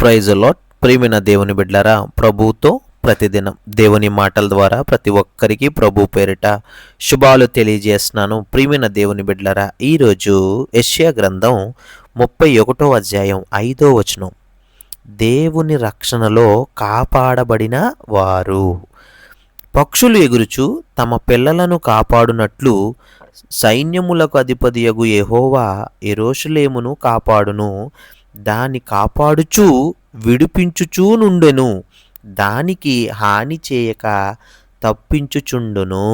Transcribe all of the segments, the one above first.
Praise lot ప్రియమైన దేవుని బిడ్డలారా ప్రభుతో ప్రతిదినం దేవుని మాటల ద్వారా ప్రతి ఒక్కరికి ప్రభు పేరిట శుభాలు తెలియజేస్తున్నాను. ప్రియమైన దేవుని బిడ్డలారా ఈరోజు యెషయా గ్రంథం ముప్పై ఒకటో అధ్యాయం ఐదో వచనం. దేవుని రక్షణలో కాపాడబడిన వారు. పక్షులు ఎగురుచు తమ పిల్లలను కాపాడునట్లు సైన్యములకు అధిపతియగు ఎహోవా ఎరోషులేమును కాపాడును. దాన్ని కాపాడుచు విడిపించుచూ నుండెను. దానికి హాని చేయక తప్పించుచుండును.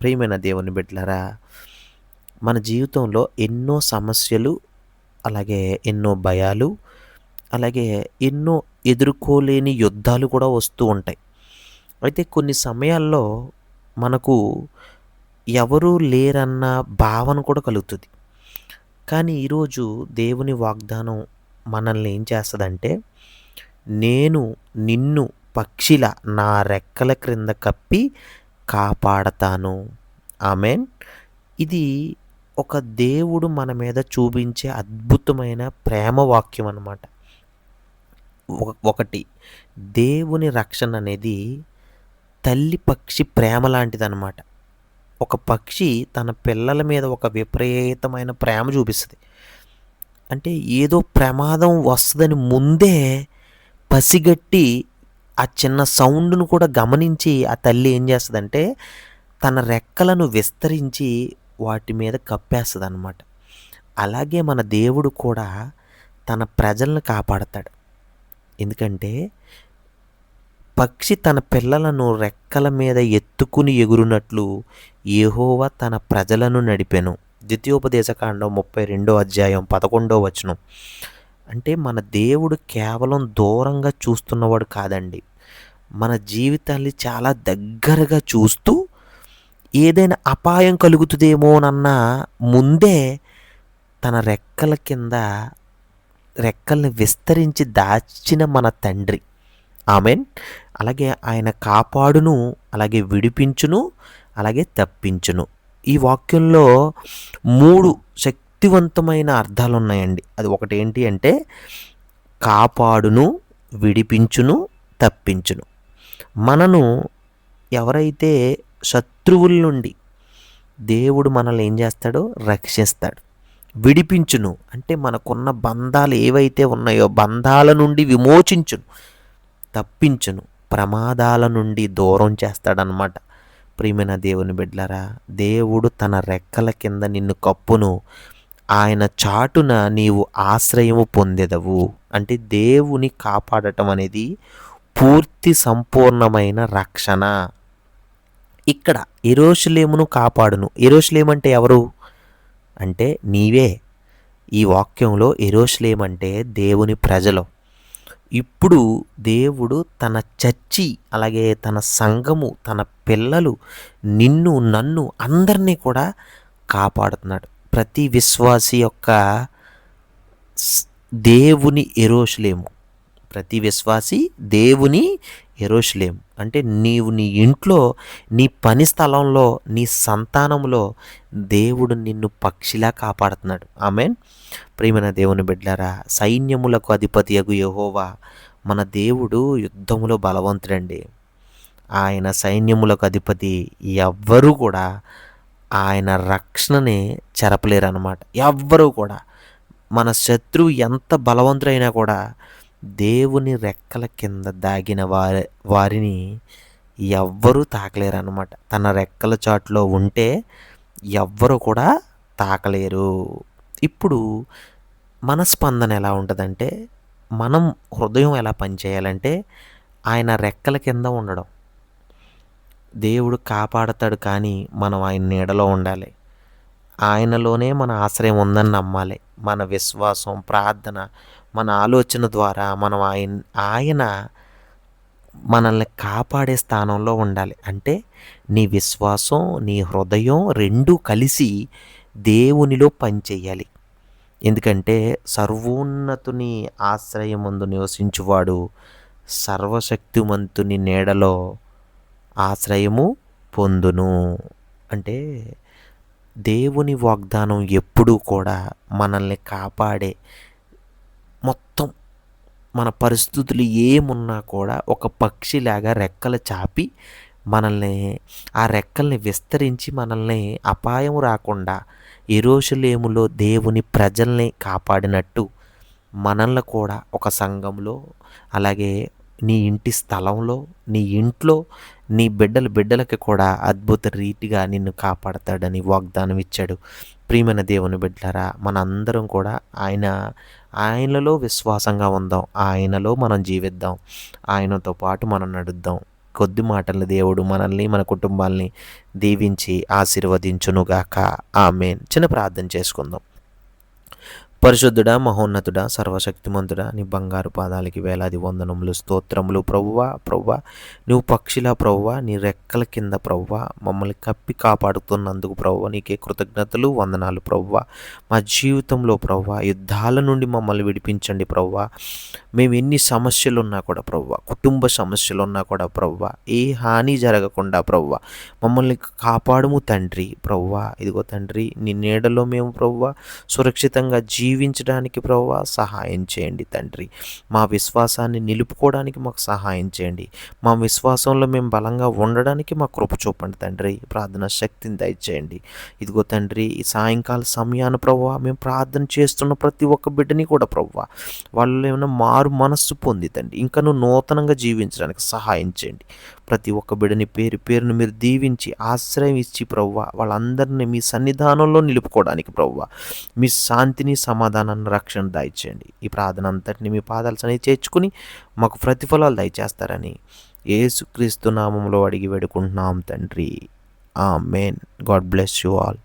ప్రియమైన దేవుని బిడ్డలరా మన జీవితంలో ఎన్నో సమస్యలు అలాగే ఎన్నో భయాలు అలాగే ఎన్నో ఎదుర్కోలేని యుద్ధాలు కూడా వస్తూ ఉంటాయి. అయితే కొన్ని సమయాల్లో మనకు ఎవరూ లేరన్న భావన కూడా కలుగుతుంది. కానీ ఈరోజు దేవుని వాగ్దానం మనల్ని ఏం చేస్తుందంటే నేను నిన్ను పక్షిల నా రెక్కల క్రింద కప్పి కాపాడతాను. ఆమెన్. ఇది ఒక దేవుడు మన మీద చూపించే అద్భుతమైన ప్రేమ వాక్యం అన్నమాట. ఒక- ఒకటి దేవుని రక్షణ అనేది తల్లి పక్షి ప్రేమ లాంటిదన్నమాట. ఒక పక్షి తన పిల్లల మీద ఒక విపరీతమైన ప్రేమ చూపిస్తుంది. అంటే ఏదో ప్రమాదం వస్తుందని ముందే పసిగట్టి ఆ చిన్న సౌండ్ను కూడా గమనించి ఆ తల్లి ఏం చేస్తుందంటే తన రెక్కలను విస్తరించి వాటి మీద కప్పేస్తుంది అనమాట అలాగే మన దేవుడు కూడా తన ప్రజలను కాపాడతాడు. ఎందుకంటే పక్షి తన పిల్లలను రెక్కల మీద ఎత్తుకుని ఎగురునట్లు యెహోవా తన ప్రజలను నడిపెను. ద్వితీయోపదేశకాండం ముప్పై రెండో అధ్యాయం పదకొండో వచనం. అంటే మన దేవుడు కేవలం దూరంగా చూస్తున్నవాడు కాదండి. మన జీవితాన్ని చాలా దగ్గరగా చూస్తూ ఏదైనా అపాయం కలుగుతుందేమోనన్న ముందే తన రెక్కల కింద రెక్కల్ని విస్తరించి దాచిన మన తండ్రి. ఆమెన్. అలాగే ఆయన కాపాడును అలాగే విడిపించును అలాగే తప్పించును. ఈ వాక్యంలో మూడు శక్తివంతమైన అర్థాలు ఉన్నాయండి అది ఒకటి ఏంటి అంటే కాపాడును విడిపించును తప్పించును. మనను ఎవరైతే శత్రువుల నుండి దేవుడు మనల్ని ఏం చేస్తాడో రక్షిస్తాడు. విడిపించును అంటే మనకున్న బంధాలు ఏవైతే ఉన్నాయో బంధాల నుండి విమోచించును తప్పించును. ప్రమాదాల నుండి దూరం చేస్తాడనమాట ప్రియమైన దేవుని బిడ్లరా దేవుడు తన రెక్కల కింద నిన్ను కప్పును. ఆయన చాటున నీవు ఆశ్రయము పొందెదవు. అంటే దేవుని కాపాడటం అనేది పూర్తి సంపూర్ణమైన రక్షణ. ఇక్కడ ఎరోషులేమును కాపాడును. ఎరోషులేమంటే ఎవరు? అంటే నీవే. ఈ వాక్యంలో ఎరోషులేమంటే దేవుని ప్రజలు. ఇప్పుడు దేవుడు తన చర్చి అలాగే తన సంఘము తన పిల్లలు నిన్ను నన్ను అందరినీ కూడా కాపాడుతున్నాడు. ప్రతి విశ్వాసి యొక్క దేవుని ఎరోషులేము. ప్రతి విశ్వాసి దేవుని ఎరోషులేం. అంటే నీవు నీ ఇంట్లో నీ పని స్థలంలో నీ సంతానంలో దేవుడు నిన్ను పక్షిలా కాపాడుతున్నాడు. ఆమెన్. ప్రియమైన దేవుని బిడ్డారా సైన్యములకు అధిపతి అగు యహోవా మన దేవుడు యుద్ధములో బలవంతుడండి. ఆయన సైన్యములకు అధిపతి ఎవ్వరూ కూడా ఆయన రక్షణని చెరపలేరు అనమాట ఎవ్వరూ కూడా. మన శత్రువు ఎంత బలవంతుడైనా కూడా దేవుని రెక్కల కింద దాగిన వారి వారిని ఎవ్వరూ తాకలేరు అనమాట తన రెక్కల చాటులో ఉంటే ఎవ్వరు కూడా తాకలేరు. ఇప్పుడు మన స్పందన ఎలా ఉంటుందంటే మనం హృదయం ఎలా పనిచేయాలంటే ఆయన రెక్కల కింద ఉండడం. దేవుడు కాపాడతాడు కానీ మనం ఆయన నీడలో ఉండాలి. ఆయనలోనే మన ఆశ్రయం ఉందని నమ్మాలి. మన విశ్వాసం ప్రార్థన మన ఆలోచన ద్వారా మనం ఆయన ఆయన మనల్ని కాపాడే స్థానంలో ఉండాలి. అంటే నీ విశ్వాసం నీ హృదయం రెండూ కలిసి దేవునిలో పనిచేయాలి. ఎందుకంటే సర్వోన్నతుని ఆశ్రయమందు నివసించువాడు సర్వశక్తిమంతుని నీడలో ఆశ్రయము పొందును. అంటే దేవుని వాగ్దానం ఎప్పుడూ కూడా మనల్ని కాపాడే మొత్తం మన పరిస్థితులు ఏమున్నా కూడా ఒక పక్షిలాగా రెక్కలు చాపి మనల్ని ఆ రెక్కల్ని విస్తరించి మనల్ని అపాయం రాకుండా ఎరోషులేములో దేవుని ప్రజల్ని కాపాడినట్టు మనల్ని కూడా ఒక సంఘంలో అలాగే నీ ఇంటి స్థలంలో నీ ఇంట్లో నీ బిడ్డల బిడ్డలకి కూడా అద్భుత రీతిగా నిన్ను కాపాడతాడని వాగ్దానం ఇచ్చాడు ప్రియమైన దేవుని బిడ్డలారా మనందరం కూడా ఆయన ఆయనలో విశ్వాసంగా ఉందాం. ఆయనలో మనం జీవిద్దాం. ఆయనతో పాటు మనం నడుద్దాం. కొద్ది మాటల దేవుడు మనల్ని మన కుటుంబాల్ని దీవించి ఆశీర్వదించునుగాక. ఆమెన్. చిన్న ప్రార్థన చేసుకుందాం. పరిశుద్ధుడా మహోన్నతుడా సర్వశక్తిమంతుడా నీ బంగారు పాదాలకి వేలాది వందనములు స్తోత్రములు ప్రవ్వా ప్రవ్వా. నువ్వు పక్షిలా ప్రవ్వా నీ రెక్కల కింద ప్రవ్వా. మమ్మల్ని కప్పి కాపాడుతున్నందుకు ప్రవ్వ నీకే కృతజ్ఞతలు వందనాలు ప్రవ్వా. మా జీవితంలో ప్రవ్వా యుద్ధాల నుండి మమ్మల్ని విడిపించండి ప్రవ్వా. మేము ఎన్ని సమస్యలు ఉన్నా కూడా ప్రవ్వా కుటుంబ సమస్యలు ఉన్నా కూడా ప్రవ్వా. ఏ హాని జరగకుండా ప్రవ్వా. మమ్మల్ని కాపాడుము తండ్రి ప్రవ్వా. ఇదిగో తండ్రి నీ నీడలో మేము ప్రవ్వా. సురక్షితంగా జీవించడానికి ప్రభు సహాయం చేయండి తండ్రి. మా విశ్వాసాన్ని నిలుపుకోవడానికి మాకు సహాయం చేయండి. మా విశ్వాసంలో మేము బలంగా ఉండడానికి మా కృప చూపండి తండ్రి. ప్రార్థన శక్తిని దయచేయండి. ఇదిగో తండ్రి ఈ సాయంకాల సమయాన్ని ప్రభు మేము ప్రార్థన చేస్తున్న ప్రతి ఒక్క బిడ్డని కూడా ప్రభు వాళ్ళు ఏమైనా మారు మనస్సు పొంది తండ్రి. ఇంకను నూతనంగా జీవించడానికి సహాయం చేయండి. ప్రతి ఒక్క బిడ్డని పేరు పేరును మీరు దీవించి ఆశ్రయం ఇచ్చి ప్రవ్వ వాళ్ళందరినీ మీ సన్నిధానంలో నిలుపుకోవడానికి ప్రవ్వ మీ శాంతిని సమాధానాన్ని రక్షణ దయచేయండి. ఈ ప్రార్థన అంతటిని మీ పాదాలు సన్ని చేర్చుకుని మాకు ప్రతిఫలాలు దయచేస్తారని ఏసుక్రీస్తు నామంలో అడిగి వేడుకుంటున్నాం తండ్రి. Amen God bless you all.